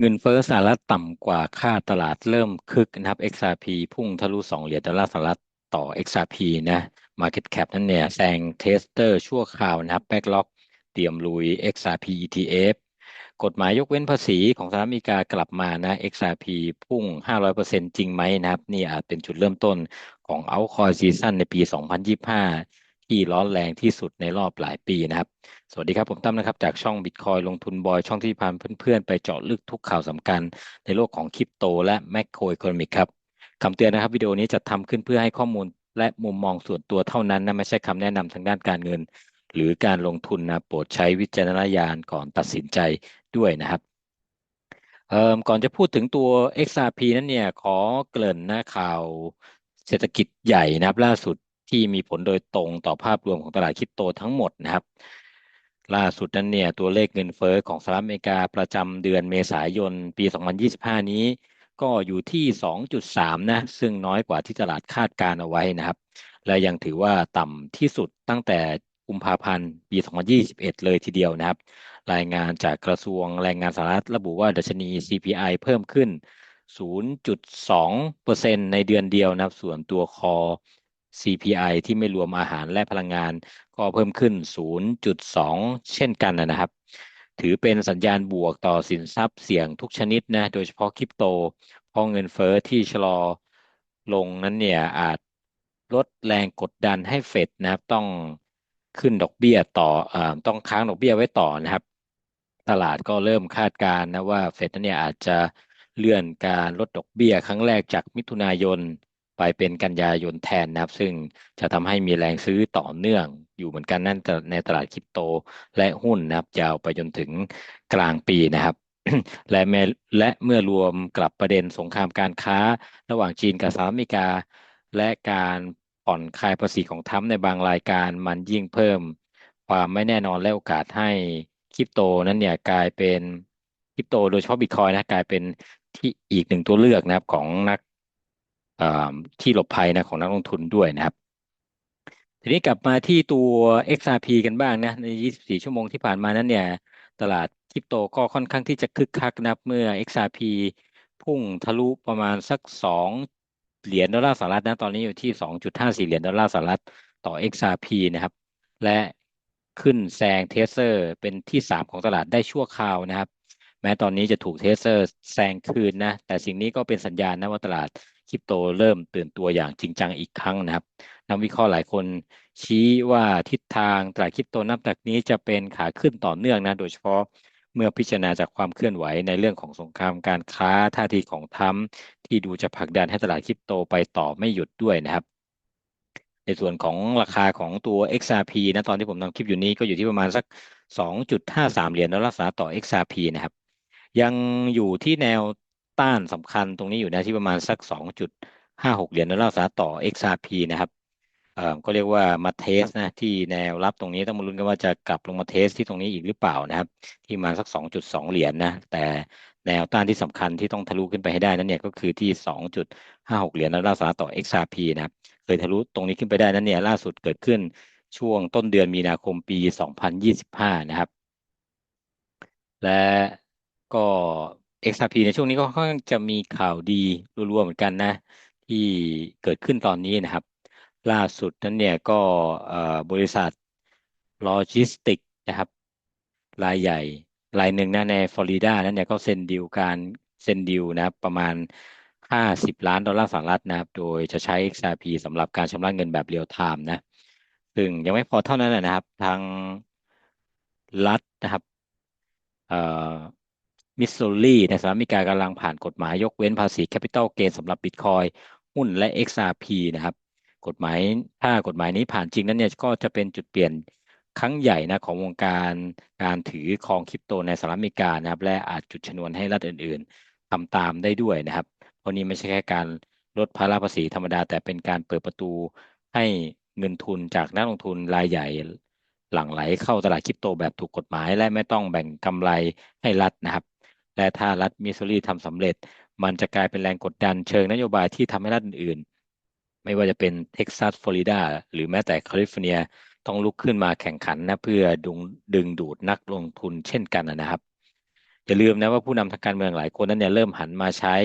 เงินเฟ้อสหรัฐต่ำกว่าค่าตลาดเริ่มคึกนะครับ XRP พุ่งทะลุ 2 เหรียญดอลลาร์สหรัฐต่อ XRP นะ Market Cap นั้นเนี่ยแซงเทสเตอร์ชั่วคราวนะครับแบ็กล็อกเตรียมลุย XRP ETF กฎหมายยกเว้นภาษีของสหรัฐอเมริกากลับมานะ XRP พุ่ง 500%จริงไหมนะครับ นี่อาจเป็นจุดเริ่มต้นของ Altcoin Season ในปี 2025 ที่ร้อนแรงที่สุดในรอบหลายปีนะครับ สวัสดีครับผมตั้มนะครับจากช่อง Bitcoin ลงทุนบอย ช่องที่พาเพื่อนๆ ไปเจาะลึกทุกข่าวสำคัญในโลกของคริปโตและแมคโครอีโคโนมิกครับคำเตือนนะครับวิดีโอนี้จะทำขึ้นเพื่อให้ข้อมูลและมุมมองส่วนตัวเท่านั้นนะไม่ใช่คำแนะนำทางด้านการเงิน หรือการลงทุนนะโปรดใช้วิจารณญาณก่อนตัดสินใจด้วยนะครับเอ่อก่อนจะพูดถึงตัว XRP นั้นเนี่ยขอเกริ่นนะข่าวเศรษฐกิจใหญ่นะครับล่าสุด ที่มีผลโดยตรงต่อภาพรวมของตลาดคริปโตทั้งหมดนะครับ ล่าสุดนั้นเนี่ยตัวเลขเงินเฟ้อของสหรัฐอเมริกาประจำเดือนเมษายนปี 2025 นี้ ก็อยู่ที่ 2.3 นะ ซึ่งน้อยกว่าที่ตลาดคาดการเอาไว้นะครับ และยังถือว่าต่ำที่สุดตั้งแต่กุมภาพันธ์ปี 2021 เลยทีเดียวนะครับ รายงานจากกระทรวงแรงงานสหรัฐระบุว่าดัชนี CPI เพิ่มขึ้น0.2%ในเดือนเดียวนะครับ ส่วนตัวคอ CPI ที่ไม่รวมอาหารและพลังงาน ก็เพิ่มขึ้น 0.2 เช่นกันนะครับ ถือเป็นสัญญาณบวกต่อสินทรัพย์เสี่ยงทุกชนิดนะ โดยเฉพาะคริปโต เพราะเงินเฟ้อที่ชะลอลงนั้นเนี่ยอาจลดแรงกดดันให้เฟดนะครับ ต้องขึ้นดอกเบี้ยต่ออต้องค้างดอกเบี้ยไว้ต่อนะครับ ตลาดก็เริ่มคาดการณ์นะว่าเฟดนั้นเนี่ยอาจจะเลื่อนการลดดอกเบี้ยครั้งแรกจากมิถุนายน ไปเป็นกันยายนแทนนะครับ ซึ่งจะทำให้มีแรงซื้อต่อเนื่องอยู่เหมือนกันนั่นในตลาดคริปโตและหุ้นนะครับยาวไปจนถึงกลางปีนะครับและแม้และเมื่อรวมกลับประเด็นสงครามการค้า ระหว่างจีนกับสหรัฐอเมริกา และการผ่อนคลายภาษีของทั้มในบางรายการมันยิ่งเพิ่ม ความไม่แน่นอนและโอกาสให้คริปโตนั้นเนี่ยกลายเป็นคริปโตโดยเฉพาะบิตคอยนะกลายเป็นที่อีกหนึ่งตัวเลือกนะครับของนัก ที่หลบภัยนะของนักลงทุนด้วยนะครับ ทีนี้กลับมาที่ตัว XRP กันบ้างนะใน 24 ชั่วโมงที่ผ่านมานั้นเนี่ยตลาดคริปโตก็ค่อนข้างที่จะคึกคักนะเมื่อ XRP พุ่งทะลุประมาณสัก 2 เหรียญดอลลาร์สหรัฐนะตอนนี้อยู่ที่ 2.54 เหรียญดอลลาร์สหรัฐต่อ XRP นะครับ และขึ้นแซงเทเซอร์เป็นที่ 3 ของตลาดได้ชั่วคราวนะครับ แม้ตอนนี้จะถูกเทเซอร์แซงคืนนะ แต่สิ่งนี้ก็เป็นสัญญาณนะว่าตลาด คริปโตเริ่มตื่นตัวอย่างจริงจังอีกครั้งนะครับนักวิเคราะห์หลายคนชี้ว่าทิศทางตลาดคริปโตนับจากนี้จะเป็นขาขึ้นต่อเนื่องนะโดยเฉพาะเมื่อพิจารณาจากความเคลื่อนไหวในเรื่องของสงครามการค้าท่าทีของทั้มที่ดูจะผลักดันให้ตลาดคริปโตไปต่อไม่หยุดด้วยนะครับ ในส่วนของราคาของตัว XRP นะตอนที่ผมทำคลิปอยู่นี้ก็อยู่ที่ประมาณสัก 2.53 เหรียญดอลลาร์สหรัฐต่อ XRP นะครับ ยังอยู่ที่แนว ต้านสำคัญตรงนี้อยู่นะที่ประมาณสัก 2.56 เหรียญดอลลาร์สหรัฐต่อ XRP นะครับเอ่อก็เรียกว่ามาเทสนะที่แนวรับตรงนี้ต้องมาลุ้นกันว่าจะกลับลงมาเทสที่ตรงนี้อีกหรือเปล่านะครับ ที่มาสัก 2.2 เหรียญนนะแต่แนวต้านที่สำคัญที่ต้องทะลุขึ้นไปให้ได้นั้นเนี่ยก็คือที่ 2.56 เหรียญดอลลาร์สหรัฐต่อ XRP นะครับเคยทะลุตรงนี้ขึ้นไปได้นั้นเนี่ยล่าสุดเกิดขึ้นช่วงต้นเดือนมีนาคมปี 2025 นะครับ และก็ XRP ในช่วงนี้ก็ค่อนข้างจะมีข่าวดีรัวๆเหมือนกันนะ ที่เกิดขึ้นตอนนี้นะครับ ล่าสุดนั้นเนี่ยก็บริษัทโลจิสติกนะครับ รายใหญ่ รายหนึ่งนะในฟลอริดานั้นเนี่ยก็เซ็นดีลการเซ็นดีลนะครับประมาณ 50 ล้านดอลลาร์สหรัฐนะครับ โดยจะใช้ XRP สำหรับการชำระเงินแบบเรียลไทม์นะ ซึ่งยังไม่พอเท่านั้นนะครับ ทางรัฐนะครับ มิสซูรีในสหรัฐอเมริกากำลังผ่านกฎหมายยกเว้นภาษีแคปิตอลเกนสำหรับบิตคอยหุ้นและ XRP นะครับ กฎหมายถ้ากฎหมายนี้ผ่านจริงนั้นเนี่ยก็จะเป็นจุดเปลี่ยนครั้งใหญ่นะของวงการการถือครองคริปโตในสหรัฐอเมริกานะครับ และอาจจุดชนวนให้รัฐอื่น ๆทำตามได้ด้วยนะครับ เพราะนี้ไม่ใช่แค่การลดภาระภาษีธรรมดา แต่เป็นการเปิดประตูให้เงินทุนจากนักลงทุนรายใหญ่หลั่งไหลเข้าตลาดคริปโตแบบถูกกฎหมาย และไม่ต้องแบ่งกำไรให้รัฐนะครับ และถ้ารัฐมิสซูรีทำสำเร็จ มันจะกลายเป็นแรงกดดันเชิงนโยบายที่ทำให้รัฐอื่นๆ ไม่ว่าจะเป็นเท็กซัสฟลอริดาหรือแม้แต่แคลิฟอร์เนียต้องลุกขึ้นมาแข่งขันนะเพื่อดึงดึงดูดนักลงทุนเช่นกันนะครับ อย่าลืมนะว่าผู้นำทางการเมืองหลายคนนั้นเนี่ยเริ่มหันมาใช้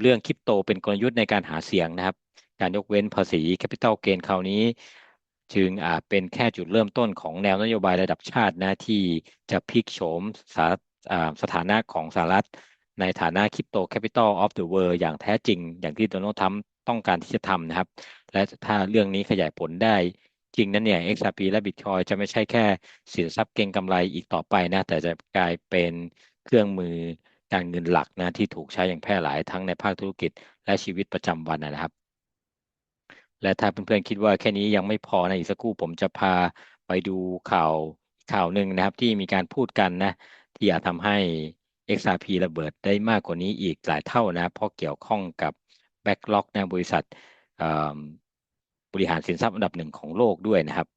เรื่องคริปโตเป็นกลยุทธ์ในการหาเสียงนะครับ การยกเว้นภาษีแคปิตอลเกนคราวนี้ จึงอาจเป็นแค่จุดเริ่มต้นของแนวนโยบายระดับชาตินะที่จะพลิกโฉมสา สถานะของสหรัฐ ในฐานะคริปโตแคปิตอลออฟเดอะเวิลด์อย่างแท้จริง อย่างที่โดนัลด์ทรัมป์ต้องการที่จะทำนะครับ และถ้าเรื่องนี้ขยายผลได้จริงนั้นเนี่ย XRP และ Bitcoin จะไม่ใช่แค่สินทรัพย์เก็งกำไรอีกต่อไปนะ แต่จะกลายเป็นเครื่องมือการเงินหลักนะที่ถูกใช้อย่างแพร่หลายทั้งในภาคธุรกิจและชีวิตประจำวันนะครับ และถ้าเพื่อนๆคิดว่าแค่นี้ยังไม่พอนะอีกสักครู่ผมจะพาไปดูข่าวข่าวหนึ่งนะครับที่มีการพูดกันนะ ที่อาจทำให้ XRP ระเบิดได้มากกว่านี้อีกหลายเท่านะ เพราะเกี่ยวข้องกับแบ็กล็อกนะบริษัทบริหารสินทรัพย์อันดับหนึ่งของโลกด้วยนะครับ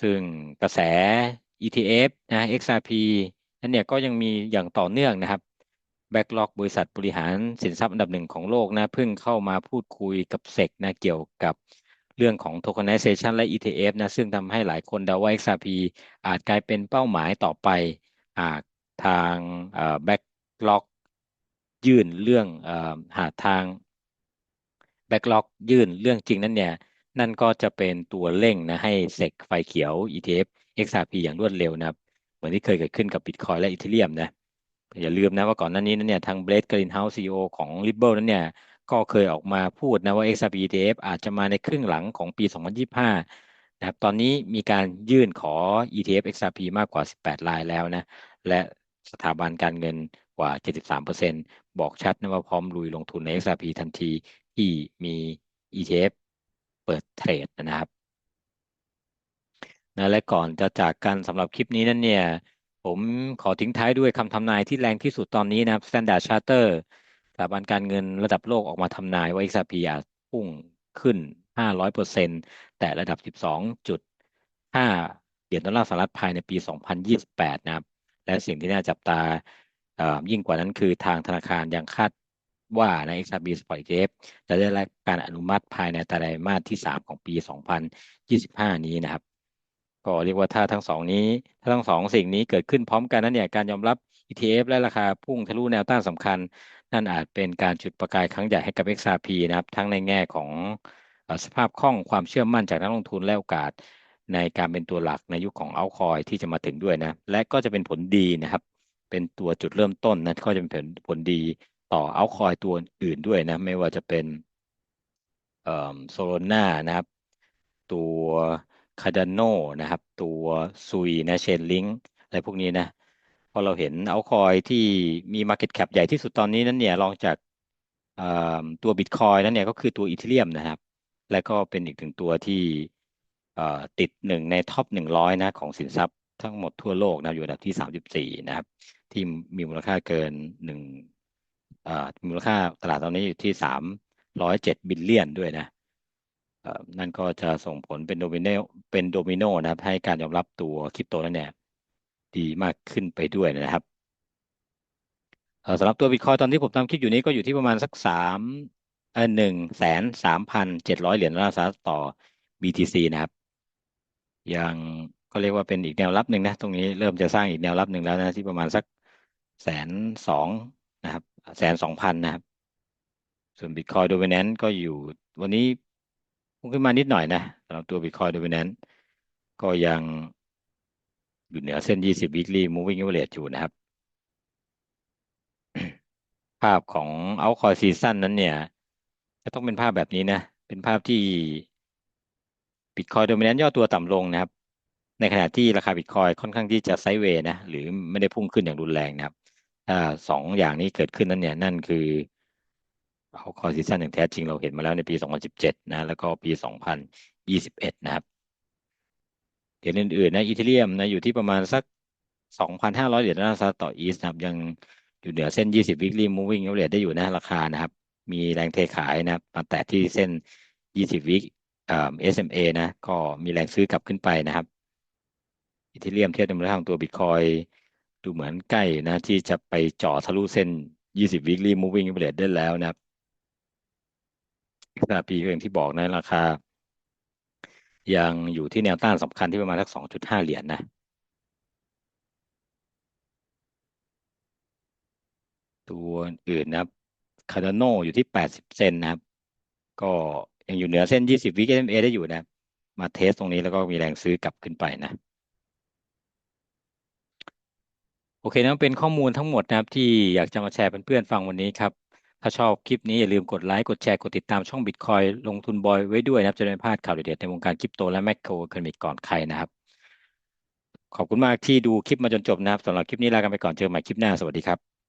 ซึ่งกระแส ETF นะ XRP นั่นเนี่ยก็ยังมีอย่างต่อเนื่องนะครับแบ็กล็อกบริษัทบริหารสินทรัพย์อันดับหนึ่งของโลกนะเพิ่งเข้ามาพูดคุยกับเซกนะเกี่ยวกับเรื่องของ tokenization และ ETF นะซึ่งทำให้หลายคนเดาว่า XRP อาจกลายเป็นเป้าหมายต่อไป หากทางแบ็กล็อกยื่นเรื่องหากทางแบ็กล็อกยื่นเรื่องจริงนั้นเนี่ยนั่นก็จะเป็นตัวเร่งนะให้เซกไฟเขียว ETF XRP อย่างรวดเร็วนะครับ เหมือนที่เคยเกิดขึ้นกับ Bitcoin และ Ethereum นะอย่าลืมนะว่าก่อนหน้านี้นั้นเนี่ยทางเบรดกรินเฮาส์ซีอของ Ripple นั้นเนี่ยก็เคยออกมาพูดนะว่า XRP ETF อาจจะมาในครึ่งหลังของปี 2025 นะครับ ตอนนี้มีการยื่นขอ ETF XRP มากกว่า 18 รายแล้วนะ และสถาบันการเงินกว่า 73%บอกชัดนะว่าพร้อมลุยลงทุนใน XRP ทันทีที่มี ETF เปิดเทรดนะครับนะและก่อนจะจากกันสำหรับคลิปนี้นั้นเนี่ย ผมขอทิ้งท้ายด้วยคำทำนายที่แรงที่สุดตอนนี้นะครับ Standard Charter สถาบันการเงินระดับโลกออกมาทำนายว่า XRP อาจพุ่งขึ้น 500%แต่ระดับ 12.5 เหรียญดอลลาร์สหรัฐภายในปี 2028 นะครับ และสิ่งที่น่าจับตายิ่งกว่านั้นคือทางธนาคารยังคาดว่าใน XRP Spot ETF จะได้รับการอนุมัติภายในไตรมาสที่ 3 ของปี 2025 นี้นะครับ ก็เรียกว่าถ้าทั้งสองนี้ ถ้าทั้งสองสิ่งนี้เกิดขึ้นพร้อมกันนั้นเนี่ยการยอมรับ ETF และราคาพุ่งทะลุแนวต้านสำคัญ นั่นอาจเป็นการจุดประกายครั้งใหญ่ให้กับ XRP นะครับ ทั้งในแง่ของสภาพคล่องความเชื่อมั่นจากนักลงทุนและโอกาส ในการเป็นตัวหลักในยุคของเอาคอยที่จะมาถึงด้วยนะ และก็จะเป็นผลดีนะครับ เป็นตัวจุดเริ่มต้นนะก็จะเป็นผลผลดีต่อเอาคอยตัวอื่นด้วยนะ ไม่ว่าจะเป็นโซโลนานะครับ ตัวคาดานโนนะครับ ตัวซุยนะเชนลิงอะไรพวกนี้นะพอเราเห็นเอาคอยที่มี Market Cap ใหญ่ที่สุดตอนนี้นั้นเนี่ยรองจากตัวบิตคอยนั้นเนี่ยก็คือตัวอีเทเรียมนะครับ และก็เป็นอีกถึงตัวที่ ติดหนึ่งในท็อปหนึ่งร้อยนะของสินทรัพย์ทั้งหมดทั่วโลกนะอยู่อันดับที่สามสิบสี่นะครับ ที่มีมูลค่าเกินหนึ่งมูลค่าตลาดตอนนี้อยู่ที่สามร้อยเจ็ดบิลเลียนด้วยนะนั่นก็จะส่งผลเป็นโดมิโนเป็นโดมิโนนะครับให้การยอมรับตัวคริปโตนั้นเนี่ยดีมากขึ้นไปด้วยนะครับสำหรับตัวบิตคอยตอนที่ผมทำคลิปอยู่นี้ก็อยู่ที่ประมาณสักสามหนึ่งแสนสามพันเจ็ดร้อยเหรียญดอลลาร์สหรัฐต่อ BTC นะครับ อยังก็เรียกว่าเป็นอีกแนวรับหนึ่งนะ ตรงนี้เริ่มจะสร้างอีกแนวรับหนึ่งแล้วนะ ที่ประมาณสักแสนสองนะครับแสนสองพันนะครับ ส่วนบิตคอยโดเวแนนก็อยู่วันนี้พุ่งขึ้นมานิดหน่อยนะสำหรับตัว Bitcoin Dominant ก็ยังอยู่เหนือเส้น 20 weekly moving average อยู่นะครับ ภาพของ altcoin season นั้นเนี่ยจะต้องเป็นภาพแบบนี้นะ เป็นภาพที่ Bitcoin Dominant ย่อตัวต่ำลงนะครับ ในขณะที่ราคา Bitcoin ค่อนข้างที่จะไซด์เวย์นะหรือไม่ได้พุ่งขึ้นอย่างรุนแรงนะครับ ถ้าสองอย่างนี้เกิดขึ้นนั้นเนี่ยนั่นคือเอาคอซีซันอย่างแท้จริงเราเห็นมาแล้วในปี 2017 นะ แล้วก็ปี 2021 นะครับเหรียญอื่นๆนะอีเทเรียมนะอยู่ที่ประมาณสัก 2,500 เหรียญดอลลาร์สต่ออีสนะครับ ยังอยู่เหนือเส้น 20 weekly moving average ได้อยู่นะราคานะครับ มีแรงเทขายนะครับ มาแตะที่เส้น 20 week SMA นะ ก็มีแรงซื้อกลับขึ้นไปนะครับอีเทเรียมเทียบในมูลค่าของตัวบิตคอยดูเหมือนใกล้นะ ที่จะไปจ่อทะลุเส้น 20 weekly moving average ได้แล้วนะครับขณะปีก็อย่างที่บอกนะ ราคา ยังอยู่ที่แนวต้านสำคัญที่ประมาณสักสองจุดห้าเหรียญนนะตัวอื่นนะครับคาร์โนอยู่ที่แปดสิบเซนนะครับ ก็ ยังอยู่เหนือเส้นยี่สิบวิกเอ็มเอได้อยู่นะ มาเทสตรงนี้แล้วก็มีแรงซื้อกลับขึ้นไปนะ โอเคนะเป็นข้อมูลทั้งหมดนะครับ ที่อยากจะมาแชร์เพื่อนๆฟังวันนี้ครับ ถ้าชอบคลิปนี้อย่าลืมกดไลค์ กดแชร์ กดติดตามช่อง Bitcoin ลงทุนบอยไว้ด้วยนะครับ จะได้ไม่พลาดข่าวเด็ดๆในวงการคริปโตและแมคโครเคนมิกก่อนใครนะครับ ขอบคุณมากที่ดูคลิปมาจนจบนะครับสำหรับคลิปนี้ลากันไปก่อนเจอกันใหม่คลิปหน้าสวัสดีครับ